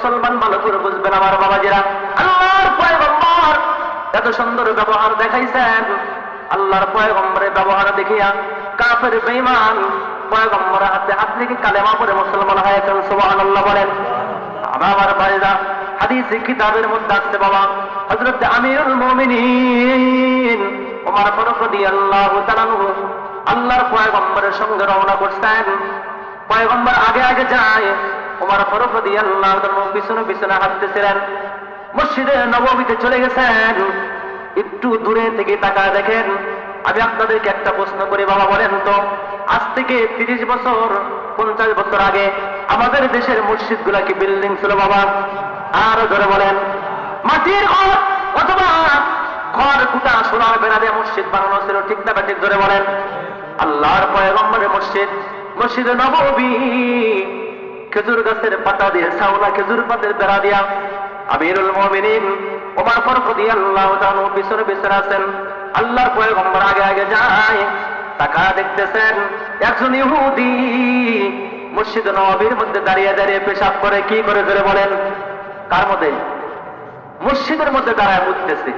মুসলমান ভালো করে বুঝবেন আমার বাবাজিরা। আল্লাহর পয়গম্বর এত সুন্দর ব্যবহার দেখাইছেন। আল্লাহর পয়গম্বরের ব্যবহার দেখিয়া কাফের বেঈমান পয়গম্বর হাতে হাত থেকে কালেমা পরে মুসলমান হয়েছেন সুবহানাল্লাহ বলেন। আমার ভাইরা, হাদিসে, কিতাবের মধ্যে আসছে বাবা, হযরত আমিরুল মুমিনিন ওমর ফারুক রাদিয়াল্লাহু তাআলা আল্লাহর পয়গম্বরের সঙ্গে রওনা করছেন। পয়গম্বর আগে আগে যায় ওমর ফারুক রাদিয়াল্লাহু তাআলা পিছনে পিছনে হাঁটতেছিলেন। মসজিদে নবমীতে চলে গেছেন। একটু দূরে থেকে তাকায় দেখেন। আমি আপনাদেরকে একটা প্রশ্ন করি, বাবা বলেন তো, আজ থেকে তিরিশ বছর, পঞ্চাশ বছর আগে আমাদের দেশের মসজিদগুলা কি বিল্ডিং ছিল বাবা? আরও ধরে বলেন। মাটির ঘর অথবা ঘর কুটা সোনার বেড়া দিয়ে মসজিদ বানানো ছিল, ঠিক না ঠিক ধরে বলেন? আল্লাহর পয়গম্বরের মসজিদ, মসজিদে নববী খেজুর গাছের পাতা দিয়ে সাউলা খেজুর পাতের বেড়া দিয়া আমিরুল মুমিনিন ওমর ফারুক রাদিয়াল্লাহু তাআলা পিছনে পিছনে আছেন আল্লাহর পয়গম্বর আগে আগে যায় তাকা দেখতেছেন একজন ইহুদি মসজিদ নববীর মধ্যে দাঁড়িয়ে দাঁড়িয়ে পেশাব করে, কি করে ধরে বলেন? কার মধ্যে? মসজিদের মধ্যে দাঁড়ায় বুঝতেছে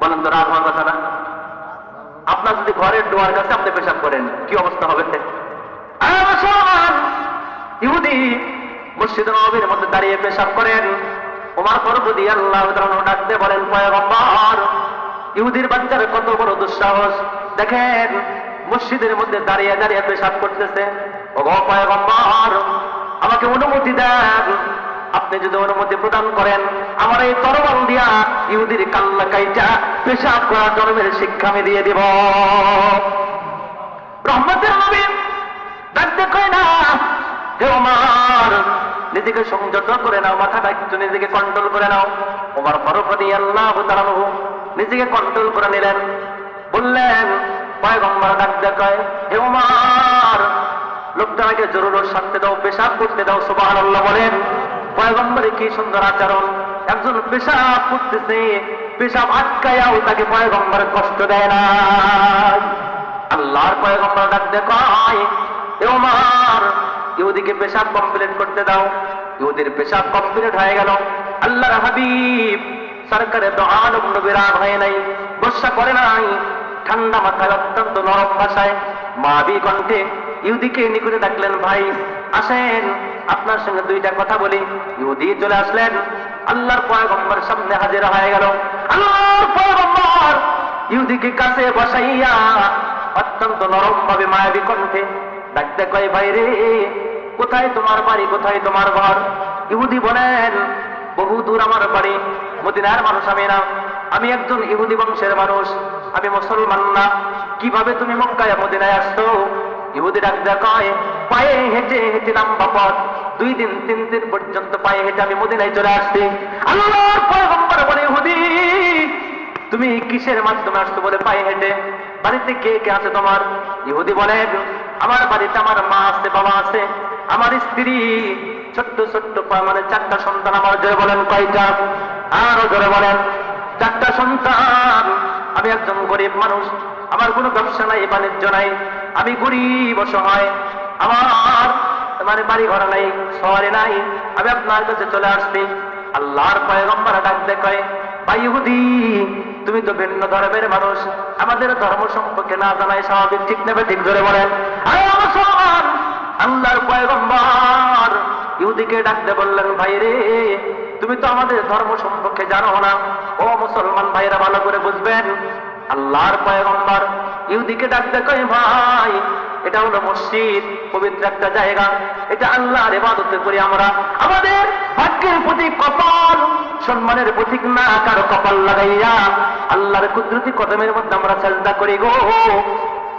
বলেন তো রাগ হওয়ার কথা না? আপনার যদি ঘরের ডোয়ার কাছে আপনি পেশাব করেন, কি অবস্থা হবে? আরে ইহুদি মসজিদ নবীর মধ্যে দাঁড়িয়ে পেশাব করেন। ওমার ফারুক দিয়ে আল্লাহ ডাকতে বলেন, পয়গম্বর, ইহুদির বাচ্চার কত বড় দুঃসাহস। দেখেন, মসজিদের মধ্যে দাঁড়িয়ে দাঁড়িয়ে পেশাব করতেছে। পয়গম্বর, আমাকে অনুমতি দেন। আপনি যদি অনুমতি প্রদান করেন, আমার এই তরবাল দিয়া ইহুদির কাল্লা কাইটা পেশাব করা জন্মের শিক্ষা আমি দিয়ে দিব। রহমতের নবী ডাকতে কয় না হে নিজেকে সংযত করে নাও, মাথাটা একটু নিজেকে কন্ট্রোল করে নাও। ওমার ফারুক আল্লাহ তাআলা নিজেকে কন্ট্রোল করে নিলেন। বললেন, পয়গম্বর ডাকতে কয়, হে ওমার লোকটাকে জরুর শান্তি দাও, পেশাব করতে দাও, সুবহানাল্লাহ বলেন। পয়গম্বরে কি সুন্দর আচরণ। একজন পেশাব করতেছে, পেশাব আটকায়াও তাকে পয়গম্বর কষ্ট দেয় না। আল্লাহর পয়গম্বর ডাকতে কয় এ ওমর ইহুদিকে পেশাব কমপ্লিট করতে দাও। ইহুদির পেশাব কমপ্লিট হয়ে গেল। আল্লাহর হাবিব সরকারের আলম বিরাগ হয় নাই, বর্ষা করে নাই, ঠান্ডা মাথায় অত্যন্ত নরম ভাষায় মাবি কণ্ঠে ইহুদিকে নিকটে ডাকলেন, ভাই, আসেন, আপনার সঙ্গে দুইটা কথা বলি। ইহুদি চলে আসলেন। আল্লাহর পয়গম্বর সামনে হাজির হয়ে গেল। আল্লাহর পয়গম্বর ইহুদিকে কাছে বসাইয়া অত্যন্ত নরম ভাবে মায়াবী কণ্ঠে ডাকতে কয়, ভাই রে, কোথায় তোমার বাড়ি, কোথায় তোমার ঘর? ইহুদি বলেন, বহু দূর আমার বাড়ি, মদিনার মানুষ আমি না। আমি একজন ইহুদি বংশের মানুষ, আমি মুসলমান না। কীভাবে তুমি মক্কায় মদিনায় আসছো? ইহুদি ডাকতে কয়, পায়ে হেঁটে হেঁটে নাম পথ। দুই দিন, তিন দিন পর্যন্ত পায়ে হেঁটে আমি মদিনায় চলে আসছি। আল্লাহর পয়গম্বর বলে, ইহুদি, তুমি কিসের মাধ্যমে আসছো বলে পায়ে হেঁটে? বাড়িতে কে কে আছে তোমার? ইহুদি বলেন আমার বাড়িতে আমার মা আছে, বাবা আছে, আমার স্ত্রী, ছোট্ট ছোট্ট মানে চারটা সন্তান আমার, জোরে বলেন কয়টা? আরও জোরে বলেন, চারটা সন্তান। আমি একজন গরিব মানুষ, আমার কোনো ব্যবসা নাই, বাণিজ্য নাই, আমি গরিব অসহায়, আমার মানে বাড়ি ঘর নাই, শহরে নাই, আমি আপনার কাছে চলে আসছি। আল্লাহর পয়গম্বর ডাক দেখায়, ভাই তুমি তো ভিন্ন ধর্মের মানুষ। আমাদের ধর্ম সম্পর্কে না জানাই স্বাভাবিক, ঠিক নেবে ঠিক ধরে বলেন। আল্লাহর পয়গম্বর, ইহুদিকে ডাকতে বললেন, ভাই রে, তুমি তো আমাদের ধর্ম সম্পর্কে জানো না। ও মুসলমান ভাইরা ভালো করে বুঝবেন। আল্লাহর পয়গম্বর ইহুদিকে ডাকতে কয়, ভাই, এটা হলো মসজিদ। পবিত্র একটা জায়গা। এটা আল্লাহর ইবাদতে করি আমরা আমাদের ভাগ্যের প্রতি কপাল, সম্মানের প্রতীক না কারও কপাল লাগাইয়া আল্লাহর কুদরতি কদমের মধ্যে আমরা চেষ্টা করি গো।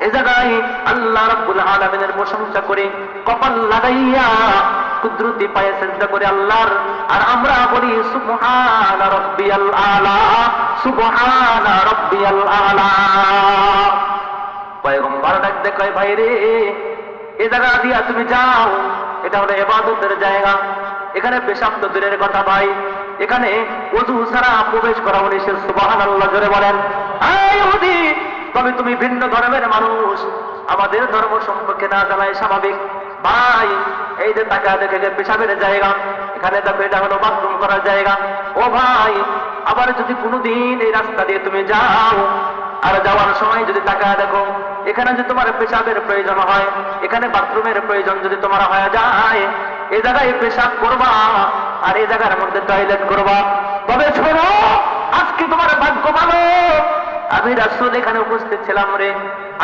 এ জায়গায় আল্লাহ রাব্বুল আলামিনের প্রশংসা করি কপাল লাগাইয়া কুদরতি পায়ে চেষ্টা করে আল্লাহর। আর আমরা বলি, সুবহান রাব্বিয়াল আলা, সুবহান রাব্বিয়াল আলা। পয়গম্বর ভাই রে এ জায়গা দিয়া তুমি যাও। এটা হলো এবাদতের জায়গা। এখানে পেশাব তো দূরের কথা ভাই। এখানে অজু ছাড়া প্রবেশ করা নিষেধ সুবাহান আল্লাহ জোরে বলেন তবে তুমি ভিন্ন ধর্মের মানুষ। আমাদের ধর্ম সম্পর্কে না জানাই স্বাভাবিক। ভাই, এই যে টাকা দেখে যে পেশাবের জায়গা, এখানে দেখো এটা হলো বাথরুম করার জায়গা। ও ভাই, আবার যদি কোনোদিন এই রাস্তা দিয়ে তুমি যাও আর যাওয়ার সময় যদি টাকা দেখো, এখানে যদি তোমার পেশাবের প্রয়োজন হয়, এখানে বাথরুমের প্রয়োজন যদি তোমার হয়ে যায়, এ জায়গায় পেশাব করবা আর এই জায়গার মধ্যে টয়লেট করবা। তবে শোনো, আজকে তোমার ভাগ্য ভালো। আমি রাসুল এখানে উপস্থিত ছিলাম রে।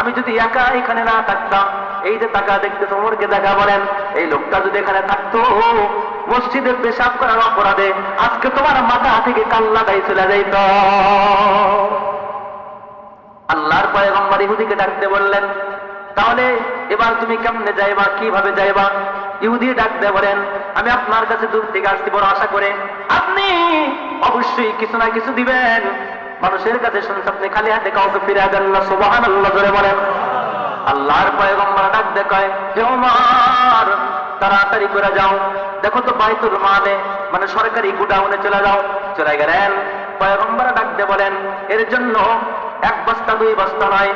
আমি যদি একা এখানে না থাকতাম, এই যে টাকা দেখতে তোমারকে দেখা বলেন, এই লোকটা যদি এখানে থাকতো, মসজিদে পেশাব করার অপরাধে আজকে তোমার মাথা থেকে কাল্লা গাই চলে যাইত। আল্লাহর পয়গম্বর ইহুদিকে ডাকতে বললেন, তাহলে এবার তুমি কেমনে যাইবা, কীভাবে যাইবা? ইহুদি ডাকতে বলেন, আমি আপনার কাছে দূর থেকে আসছি বড় আশা করে। আপনি অবশ্যই কিছু না কিছু দিবেন। মানুষের কাছে শুনছে আপনি খালি হাতে কাউকে ফিরে দেন না সুবাহান আল্লাহ ধরে বলেন। আল্লাহর পয়গম্বর ডাক দেখায় ওমর তাড়াতাড়ি করে যাও। দেখো তো বাইতুল মালে মানে সরকারি গুডাউনে চলে যাও। চলে গেলেন। পয়গম্বর ডাকতে বলেন, এর জন্য এক বস্তা, দুই বস্তা নয়,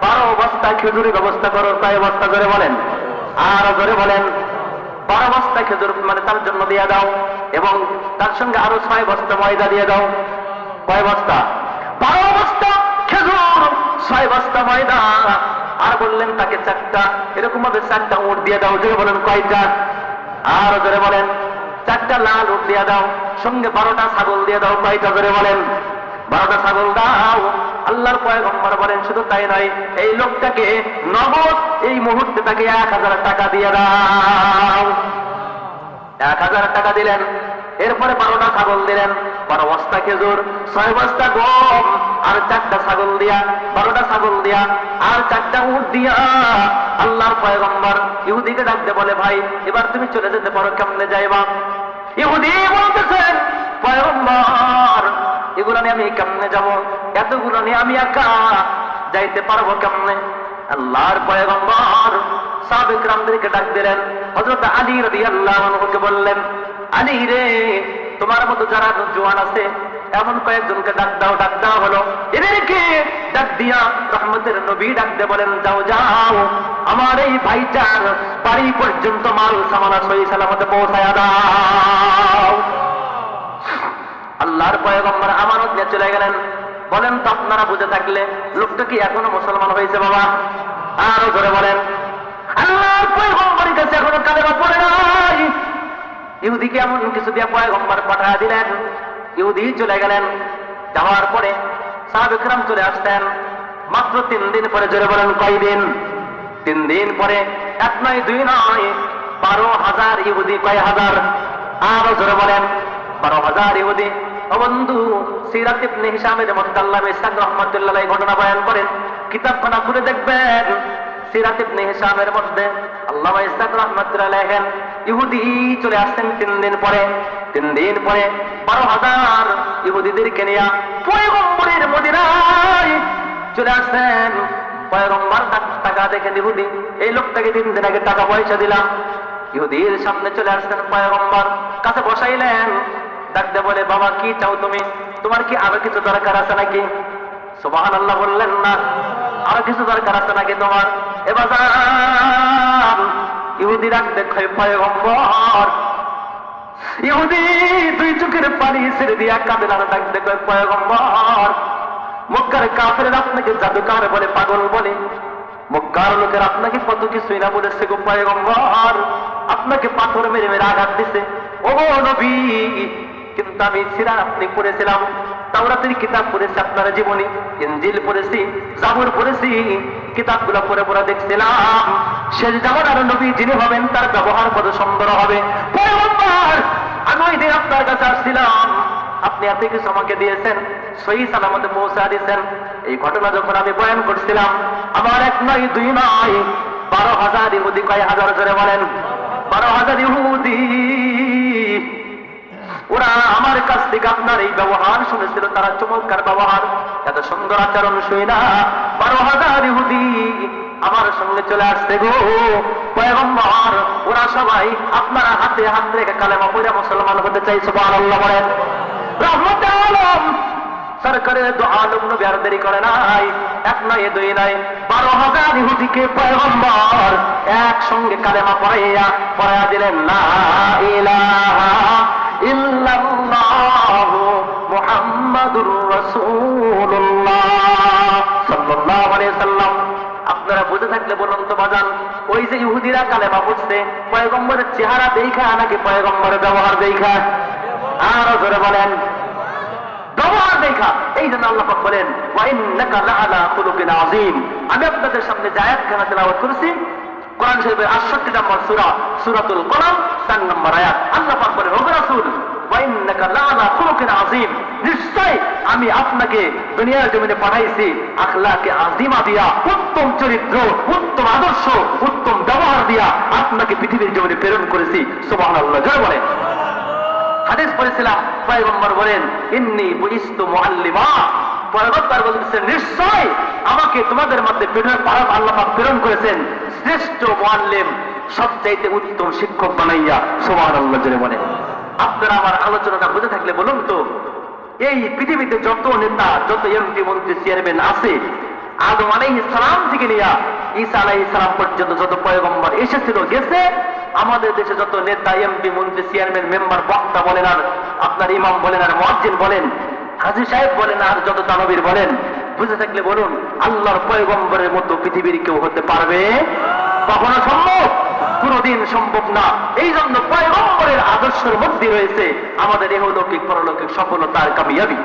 বারো বস্তা খেজুরি ব্যবস্থা করো, কয় বস্তা করে বলেন? আর ধরে বলেন, বারো বস্তা খেজুর মানে তার জন্য দিয়ে দাও, এবং তার সঙ্গে আরও ছয় বস্তা ময়দা দিয়ে দাও। কয় বস্তা? বারো বস্তা খেজুর, ছয় বস্তা ময়দা। আর বললেন তাকে চারটা, এরকম ভাবে চারটা উঠ দিয়ে দাও, জোরে বলেন কয়টা? আর জোরে বলেন, চারটা লাল উঠ দিয়ে দাও, সঙ্গে বারোটা ছাগল দিয়ে দাও, কয়টা জোরে বলেন? বারোটা ছাগল দাও। আল্লাহর পয়গম্বর বলেন, শুধু তাই নয়, এই লোকটাকে নগদ এই মুহূর্তে তাকে এক হাজার টাকা দিয়ে দাও। এক হাজার টাকা দিলেন, এরপরে বারোটা ছাগল দিলেন। বারো বস্তা খেজুর, ছয় বস্তা গম, আর চারটা ছাগল দিয়া, বারোটা ছাগল দিয়া, আর চারটা উট দিয়া আল্লাহর পয়গম্বর ইহুদিকে ডাকতে বলে, ভাই, এবার তুমি চলে যেতে পারো, কেমনে যাইবা? ইহুদি বলতেছেন পয়গম্বর এগুলো নিয়ে আমি কেমনে যাব? এতগুলো নিয়ে আমি একা যাইতে পারব কেমনে? আল্লাহর পয়গম্বর সাবেক রামদেরকে ডাক দিলেন। হজরত আলী রবি আল্লাহ বললেন, আলী রে, তোমার মতো যারা জোয়ান আছে, এমন কয়েকজনকে ডাক দাও, ডাক দেওয়া হলো এদেরকে ডাক দিয়া রহমতের নবী ডাকতে বলেন, যাও যাও, আমার এই ভাইটার বাড়ি পর্যন্ত মাল সামানা সই সালামতে পৌঁছায় দাও। আল্লাহর পয়গম্বর আমানত নিয়ে চলে গেলেন। বলেন তো আপনারা বুঝে থাকলে, লোকটা কি এখনও মুসলমান হয়েছে বাবা? আরও ধরে বলেন, আল্লাহর পয়গম্বরের কাছে এখনও কালেমা পড়ে নাই। ইহুদিকে এমন কিছু দিয়ে পয়গম্বর পাঠা দিলেন? ইহুদি চলে গেলেন। যাওয়ার পরে সাহাবেকরাম চলে আসতেন। মাত্র তিন দিন পরে জোরে বলেন কয়দিন তিন দিন পরে, এক নয়, দুই নয়, বারো হাজার ইহুদি, কয় হাজার? আরও জোরে বলেন বারো হাজার ইহুদি বন্ধু সিরাত ইবনে হিসামের মধ্যে আল্লাহ ইসলাম রহমতুল্লাহ ঘটনা বয়ান করেন। কিতাবখানা খুলে দেখবেন, সিরাত ইবনে হিসামের মধ্যে আল্লাহ ইসলাম রহমতুল্লাহ ইহুদি চলে আসছেন তিন দিন পরে। তিন দিন পরে বারো হাজার ইহুদিদেরকে নিয়ে পয়গম্বরের মদিনায় চলে আসছেন। পয়গম্বর টাকা দেখেন ইহুদি, এই লোকটাকে তিন দিন আগে টাকা পয়সা দিলাম। ইহুদির সামনে চলে আসছেন পয়গম্বর। কাছে বসাইলেন ডাকতে বলে, বাবা, কি চাও তুমি? তোমার কি আরও কিছু দরকার আছে নাকি? সুবাহান আল্লাহ বললেন, না, আরও কিছু দরকার আছে নাকি তোমার? এবার ইহুদি ইহুদি দুই চোখের পানি ছেড়ে দিয়া কাঁদেন আর ডাকতে কয়, পয়গম্বর, মক্কার কাফের আপনাকে জাদুকার বলে, পাগল বলে। মক্কার লোকের আপনাকে কত কিছুই না বলেছে গো পয়গম্বর। আপনাকে পাথর মেরে মেরে আঘাত দিছে। ও নবী কিন্তু আমি ছিলাম আপনি পড়েছিলাম, তাওরাতের কিতাব পড়েছি আপনার জীবনী ইঞ্জিল পড়েছি, জাবুর পড়েছি, কিতাবগুলো পড়ে পড়ে দেখছিলাম। শেষ জামানার নবী যিনি হবেন, তার ব্যবহার কত সুন্দর হবে। আমি ওই দিন আপনার কাছে আসছিলাম। আপনি এত কিছু আমাকে দিয়েছেন, সহি সালামতে পৌঁছা দিয়েছেন। এই ঘটনা যখন আমি বয়ান করছিলাম, আমার এক নয়, দুই নয়, বারো হাজার ইহুদি, কয় হাজার ধরে বলেন, বারো হাজার ইহুদি। ওরা আমার কাছ থেকে আপনার এই ব্যবহার শুনেছিল, তারা চমৎকার ব্যবহার। এত সুন্দর আচরণ শুই না, বারো হাজার ইহুদি আমার সঙ্গে চলে আসছে গো। পয়গম্বর, ওরা সবাই আপনার হাতে হাত রেখে কালেমা পড়ে মুসলমান হতে চাইছে আল্লাহ বলেন। রহমত আলম সরকারের দো আলম নবী দেরি করে নাই, এক নয়, দুই নয়, বারো হাজার ইহুদিকে পয়গম্বর একসঙ্গে কালেমা পড়াইয়া পড়াইয়া দিলেন না ইলাহা আপনারা বুঝে থাকলে বলুন তো বাজান, ওই যে ইহুদিরা কালেমা পড়ছে, পয়গম্বরের চেহারা দেখা নাকি পয়গম্বরের ব্যবহার দেখা আরও ধরে বলেন। আমি আপনাদের সামনে জায়াত খানা তেলাওয়াত করেছি কোরআন শরীফের 68 নম্বর সূরা, সূরাতুল কলম 4 নম্বর আয়াত। আল্লাহ পাক ও রাসূল চরিত্র, উত্তম আদর্শ, উত্তম ব্যবহার দিয়া আপনাকে পৃথিবীর প্রেরণ করেছি। বলেন। নিশ্চয় তোমাদের মধ্যে প্রেরণ পালক আল্লাপাক প্রেরণ করেছেন শ্রেষ্ঠ মুআল্লিম সবচাইতে উত্তম শিক্ষক বানাইয়া, সুবহানাল্লাহ জোরে বলেন আপনারা আমার আলোচনাটা বুঝে থাকলে বলুন তো, এই পৃথিবীতে যত নেতা, যত এমপি মন্ত্রী, চেয়ারম্যান আছে, আদম আলাইহিস সালাম থেকে নিয়া, ঈসা আলাইহিস সালাম পর্যন্ত যত পয়গম্বর এসেছিল, গেছে। আমাদের দেশে যত নেতা এমপি মন্ত্রী, চেয়ারম্যান, মেম্বার, বক্তা বলেন আর আপনার ইমাম বলেন আর মসজিদ বলেন, হাজি সাহেব বলেন আর যত দানবীর বলেন বুঝে থাকলে বলুন, আল্লাহর পয়গম্বরের মতো পৃথিবীর কেউ হতে পারবে? কখনো সম্ভব? কোনদিন সম্ভব না। এই জন্য পয়গম্বরের আদর্শের মধ্যে রয়েছে আমাদের এহলৌকিক, পরলৌকিক সফলতার কামিয়াবি।